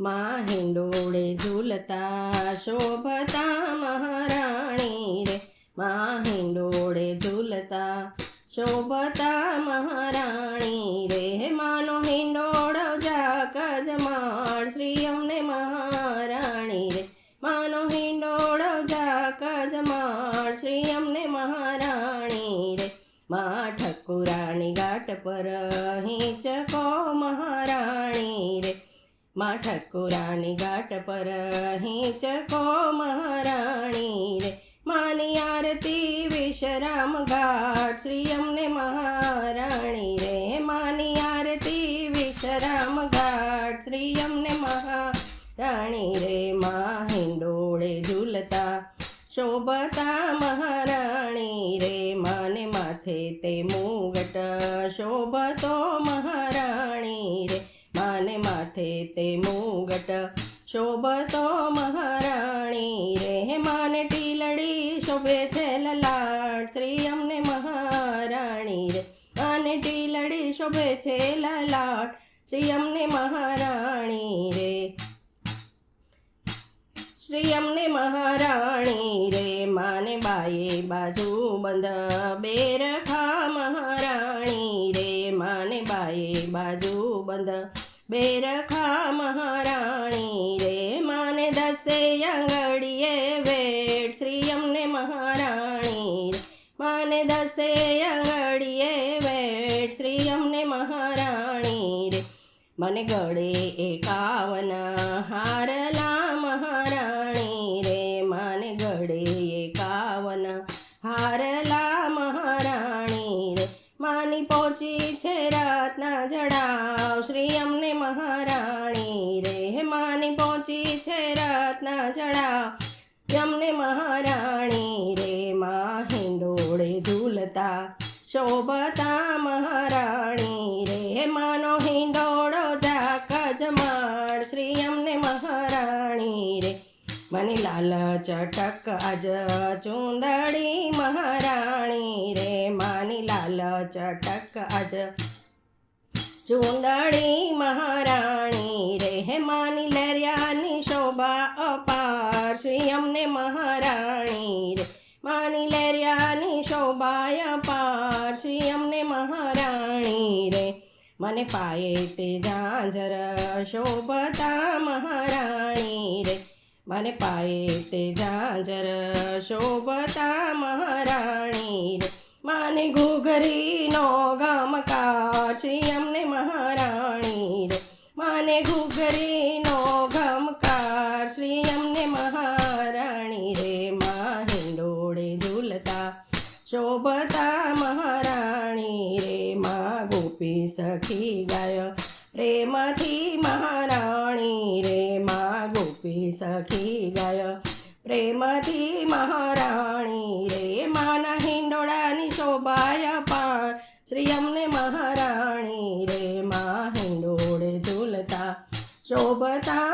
માં હિંડોળે ઝૂલતા શોભતા મહારાણી રે. માં હિંડોળે ઝૂલતા શોભતા મહારાણી રે. માનો હિંડોળો જાકજ માળ શ્રી અમને મહારાણી રે. માનો હિંડોળો જાકજ માળ શ્રી અમને મહારાણી રે. મા ઠકુરાણી ઘાટ પર હિંચકો મહારાણી મા ઠકુરાની ઘાટ પર હિંચકો મહારાણી રે. માની આરતી વિશ્રામ ઘાટ શ્રી અમને મહારાણી રે. માની આરતી વિશ્રામ ઘાટ શ્રી અમને મહારાણી રે. મા હિંડોળે ઝૂલતા શોભતા મહારાણી રે. માને માથે તે મુગટ શોભતો મહારાણી તે મુગટ. શોભતો મહારાણી રે, માને ટીલડી શોભે છે લલાટ. શ્રી અમને મહારાણી રે, માને ટીલડી શોભે છે લલાટ. શ્રી અમને મહારાણી રે. શ્રી અમને મહારાણી રે, માને બાએ બાજુ બંધ. બેરખા મહારાણી રે, માને બાએ બાજુ બંધ. બેરખા મહારાણી રે માને દસે આંગળીએ વેટ શ્રી અમને મહારાણી માને દસે આંગળીએ વેટ શ્રી અમને મહારાણી રે મને ગળે એકાવન હારલા મહારાણી રાતના જડાવ, શ્રી અમને મહારાણી રે માની પહોંચી છે રાતના જડાવ. જમને મહારાણી રે માં હિંડોળે ઝૂલતા શોભતા મહારાણી રે માનો હિંડોળો જાકજ જમાડ. શ્રી અમને મહારાણી રે મને લાલ ચટક આજ ચુંદડી મહારાણી રે. માની લાલ ચટક આજ ચુંદડી મહારાણી રે. હે માની લરિયાની શોભા અપાર. શ્રી અમને મહારાણી રે. માની લરિયાની શોભા અપાર. શ્રી અમને મહારાણી રે. મને પાયે તે ઝાંઝર શોભતા મહારાણી રે. મને પાએ તે ઝાંઝર શોભતા મહારાણી રે. માને ઘૂઘરીનો ગમકાર શ્રી અમને મહારાણી રે. માને ઘૂઘરીનો ગમકાર શ્રી અમને મહારાણી રે. મા હિંડોળે ઝૂલતા શોભતા મહારાણી રે. મા ગોપી સખી ગાય પ્રેમથી મહારાણી રે. મા ગોપી સખી ગાય પ્રેમથી મહારાણી રે માના હિંડોળાની શોભાય પાર. શ્રી અમને મહારાણી રે મા હિંડોળે ઝૂલતા, શોભતા